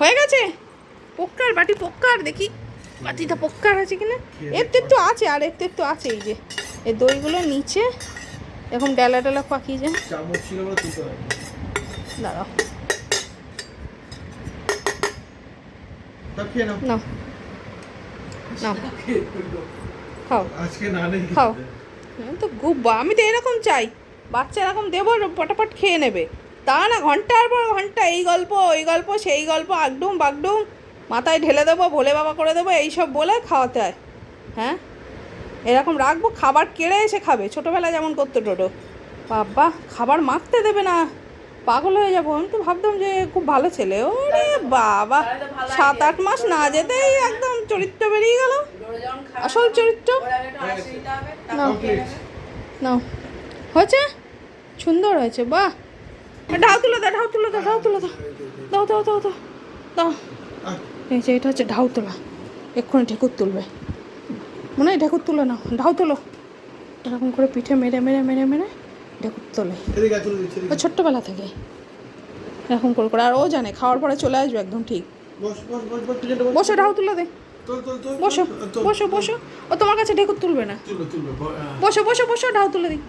হয়ে গেছে? পক্কার বাটি পক্কার দেখি। বাটিটা পক্কার আছে কিনা? এর তো একটু আছে আর এর তো একটু আছে এই যে। এই দইগুলো নিচে এরকম ডালা ডেলা পাকিয়ে যায়। দাঁড়াও। খাও। না নেই খাও। আমি তো গুব্বা আমি তো এরকম চাই। বাচ্চা এরকম দেবো পটাপট খেয়ে নেবে। তা না ঘণ্টার পর ঘণ্টা এই গল্প ওই গল্প সেই গল্প আগডুম বাগডুম মাথায় ঢেলে দেবো ভোলে বাবা করে দেবো এইসব বলে খাওয়াতে হয়। হ্যাঁ? এরকম রাখব খাবার কেড়ে এসে খাবে ছোটোবেলায় যেমন করতো টোটো বাবা খাবার মাখতে দেবে না পাগল হয়ে যাব আমি তো ভাবতাম যে খুব ভালো ছেলে। ওরে বাবা সাত আট মাস না যেতেই একদম চরিত্র বেরিয়ে গেল। আসল চরিত্র? নাও নাও। হয়েছে? সুন্দর হয়েছে বাহ। ঢাউ তুলে দাও ঢাউ তুলে দাও ঢাউ তুলে দাও দাও দাও দাও দাও। দাও। এই যে এটা হচ্ছে ঢাউ তোলা। এক্ষুনি ঢেকুর তুলবে। মনে হয় ঢেকুর তুলে নাও। ঢাউ তোলো। এরকম করে পিঠে মেরে মেরে মেরে মেরে ঢেকুর তোলে। ও ছোট্টবেলা থেকে। এরকম করে করে। আর ও জানে খাওয়ার পরে চলে আসবে একদম ঠিক। বস ঢাউ তুলে দে বসো। বসো বসো ও তোমার কাছে ঢেকুর তুলবে না। বসো বসো বসো ঢাউ তুলে দিই।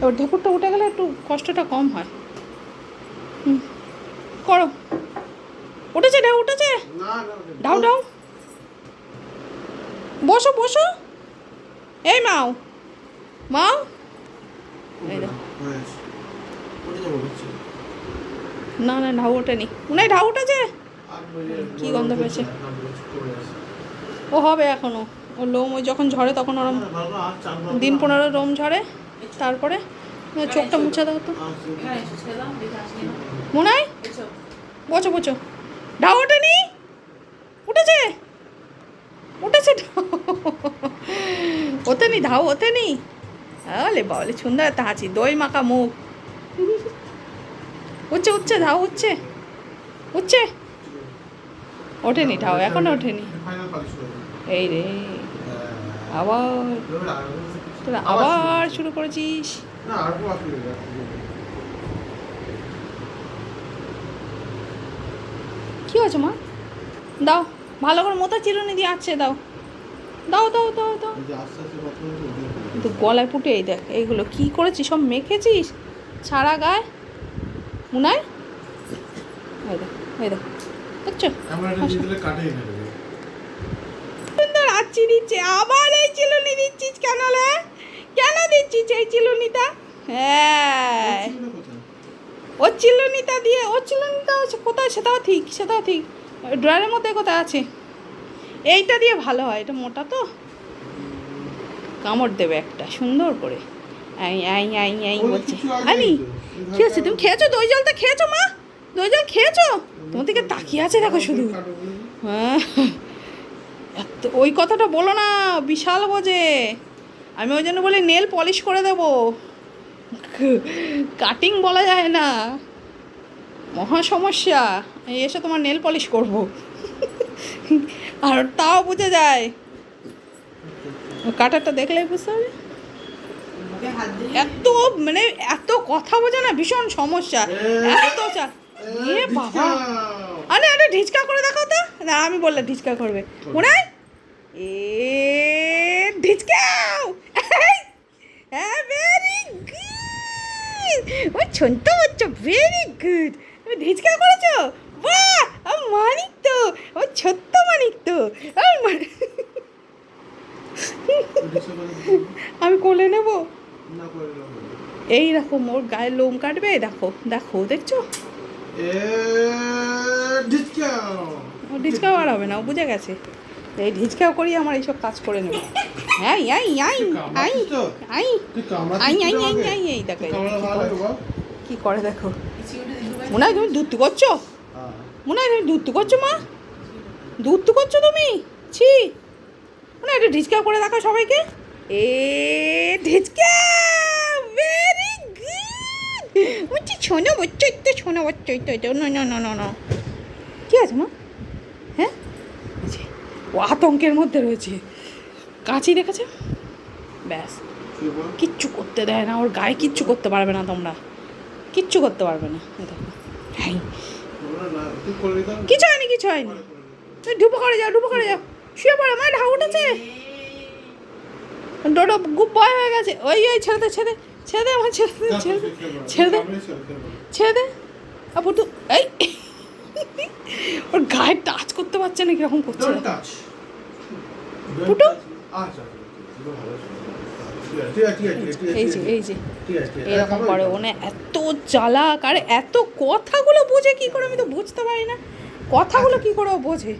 এবার ঢেকুরটা উঠে গেলে একটু কষ্টটা কম হয়। হুম। করো। উঠেছে ঢেউ উঠেছে? না না না। ঢাউ ঢাউ। বসো বসো। এই মাও। মাও। না না ঢাউ ওঠেনি। উনি ঢাউ উঠেছে? কি গন্ধ পেয়েছে? ও হবে এখনও। ও লোম ওই যখন ঝরে তখন ওরম দিন পনেরো লোম ঝরে। তারপরে চোখটা মুছে দাও তো। মনে হয় বসো বসো। ঢাউ ওঠেনি? উঠেছে? উঠেছে ঢাউ ওঠেনি ঢাউ ওঠেনি? আলে বাবলে সুন্দর একটা হাঁচি দই মাখা মুখ। উঠছে উঠছে ঢাউ উঠছে। উঠছে? ওঠেনি ঢাউ এখনও ওঠেনি। এই রে। আবার। তোরা আবার শুরু। করেছিস? না, আর। কি হয়েছে মা? দাও ভালো করে মোটা চিরুনি দিয়ে আছে দাও। দাও দাও দাও দাও। কিন্তু গলায় পুটে এই দেখ এইগুলো কি করেছিস সব মেখেছিস? ছাড়া গায়ে? মুনাই এই দেখ এই দেখ দেখছ? আচ্ছি দিচ্ছে আবার এই চিলুনি দিচ্ছিস কেন রে? কেন দিচ্ছিস এই চিলুনিটা? হ্যাঁ? ও চিলুনিটা দিয়ে ও চিলুনিটা কোথায়? সেটাও ঠিক সেটাও ঠিক। ড্রয়ারের মধ্যে কোথায় আছে? এইটা দিয়ে ভালো হয় এটা মোটা তো। কামড় দেবে একটা সুন্দর করে। আই আই আই আই বলছে। আনি কি হচ্ছে তুমি খেয়েছো? দই জলটা খেয়েছো মা? দই জল খেয়েছো? তোমার দিকে তাকিয়ে আছে দেখো শুধু। হ্যাঁ। ওই কথাটা বলো না বিশাল বোঝে। আমি ওই জন্য বলি নেল পলিশ করে দেবো। কাটিং বলা যায় না। মহা সমস্যা। এসে তোমার নেল পলিশ করব। আর তাও বুঝে যায়। কাটারটা দেখলেই বুঝতে হবে এত মানে এত কথা বোঝে না ভীষণ সমস্যা। এত চা এ বাবা। আরে আরে ঢিচকা করে দেখাও তো। না আমি বললাম ঢিচকা করবে। মনে হয় এ ঢিচকাও হ্যাঁ ভেরি ছোট্ট বাচ্চা ভেরি গুড তুমি ঢিচকা করেছ? বাহ! মানিক তো ও ছোট্ট মানিক তো। আমি কোলে নেব? এই রকম ওর গায়ে লোম কাটবে দেখো দেখো দেখছ? ও ঢিচকাও আর হবে না ও বুঝে গেছে। এই ঢিচকাও করি আমার এইসব কাজ করে নেবে। হ্যাঁ আই আই আই? আই আই আই আই? আই এই দেখো কি করে। দেখো? মনে হয় তুমি দুধ করছ? হ্যাঁ। মনে হয় তুমি দুধ করছ মা? দুধ করছ তুমি? ছি। মনে হয় একটু ঢিচকাও করে দেখো সবাইকে। এ ঢিচকা! ভেরি গুড বলছি শোনো বচ্চ তো শোনো বচ্চ তো না না না না না কি আছে মা? হ্যাঁ? ও আতঙ্কের মধ্যে রয়েছে। কাঁচি দেখেছে ব্যাস। কিচ্ছু করতে দেয় না ওর গায়ে কিচ্ছু করতে পারবে না তোমরা। কিচ্ছু করতে পারবে না। কিছু হয়নি কিছু হয়নি। তুই ডুবো করে যাও ডুবো করে যাও। শুয়ে পড়ো মা ঢা উঠেছে। ডোডো গুপ ভয় হয়ে গেছে। ওই ওই ছেড়ে দে ছেড়ে ছেড়ে দে আমার ছেড়ে দে ছেড়ে দে ছেড়ে দে। ছেড়ে দে। আপু তো এই। ওর গায়ে টাচ করতে পারছে না কীরকম করছে। Don't touch. Don't আচ্ছা, এই যে এই যে। এরকম করে? ওনে এত জ্বালাক আর এত কথাগুলো বোঝে কি করে আমি তো বুঝতে পারি না। কথাগুলো কি করে বোঝে?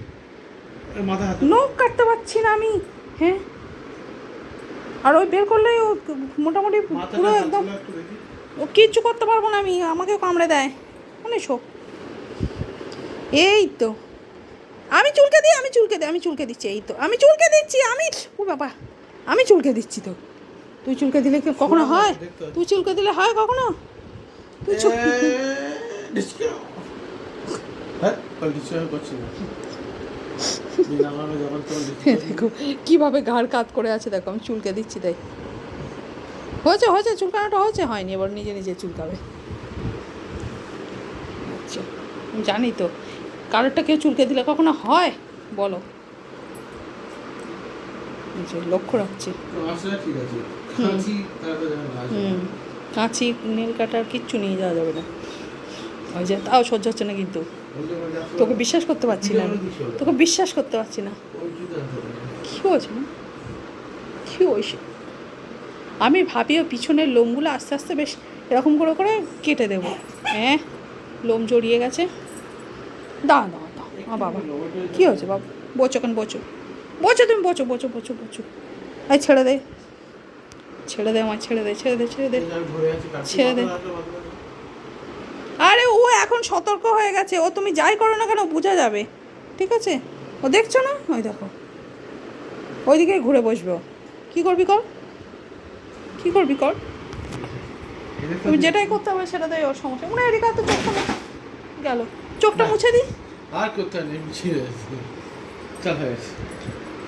নখ কাটতে পারছি না আমি হ্যাঁ? আর ওই বের করলে ও মোটামুটি পুরো একদম। ও কিচ্ছু করতে পারব না আমি আমাকেও কামড়ে দেয়। মানে শো। এই তো। আমি চুলকে দিই আমি চুলকে দিই আমি চুলকে দিচ্ছি এই তো। আমি চুলকে দিচ্ছি আমি ও বাবা আমি চুলকে দিচ্ছি তো। তুই চুলকে দিলে কি কখনো হয়? তুই চুলকে দিলে হয় কখনো? তুই চুল হ্যাঁ। দেখো কীভাবে ঘাড় কাত করে আছে দেখো আমি চুলকে দিচ্ছি তাই হয়েছে হয়েছে চুলকানোটা হয়েছে হয়নি এবার নিজে নিজে চুলকাবে। আচ্ছা জানি তো কারোরটা কেউ চুলকে দিলে কখনো হয়? বলো। যে লক্ষ্য রাখছি। কাঁচি নীল কাটার কিচ্ছু নিয়ে যাওয়া যাবে না। ওই যে তাও সহ্য হচ্ছে না কিন্তু। আসলে- তোকে বিশ্বাস করতে পারছি না। আমি তোকে বিশ্বাস করতে পারছি না। কী হয়েছে? কী হয়েছে? আমি ভাবি ও পিছনের লোমগুলো আস্তে আস্তে বেশ এরকম করে করে কেটে দেবো। হ্যাঁ? লোম জড়িয়ে গেছে। দা দাও দাও বাবা কী হয়েছে বাবা? বোচো কেন বোচো? বোচো তুমি বোচো বোচো বোচো বোচো এই ছেড়ে দে। ছেড়ে দে আমার ছেড়ে দে ছেড়ে দে ছেড়ে দে। ছেড়ে দে। আরে ও এখন সতর্ক হয়ে গেছে। ও তুমি যাই করো না কেন বোঝা যাবে। ঠিক আছে? ও দেখছ না? ওই দেখো। ওইদিকে ঘুরে বসবে কী করবি কর? কী করবি কর? তুমি যেটাই করতে হবে সেটা দেয় ওর সমস্যা। মনে হয় এদিকে তো চোখটা মুছে গেল। চোখটা মুছে দিই আর করতে নেই যাচ্ছে চল হয়ে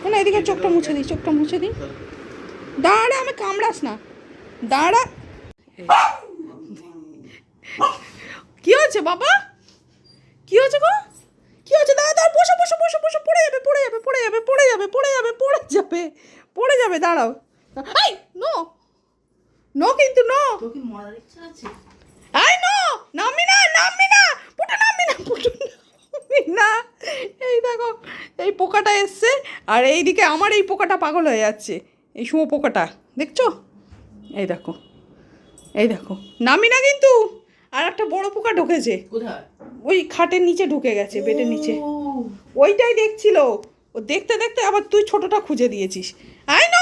হয় এদিকে চোখটা মুছে দিই চোখটা মুছে দিই। দাঁড়া আমি কামড়াস না। দাঁড়া। কি হয়েছে বাবা? কি হয়েছে গো? কি হয়েছে? দাঁড়া দাঁড়া বসো বসো বসো বসো পড়ে যাবে পড়ে যাবে পড়ে যাবে পড়ে যাবে পড়ে যাবে পড়ে যাবে পড়ে যাবে দাঁড়াও। এই নো। নো কিন্তু নো। তোর কি মরার ইচ্ছা আছে? আই নো। নামবি না নামবি না। পুটো নামবি না পুটো না এই দেখো এই পোকাটা এসছে আর এইদিকে আমার এই পোকাটা পাগল হয়ে যাচ্ছে। এই শুয়ো পোকাটা দেখছ? এই দেখো এই দেখো। নামি না কিন্তু আর একটা বড় পোকা ঢুকেছে। ওই খাটের নিচে ঢুকে গেছে বেডের নিচে। ওইটাই দেখছিল। ও দেখতে দেখতে আবার তুই ছোটটা খুঁজে দিয়েছিস। I know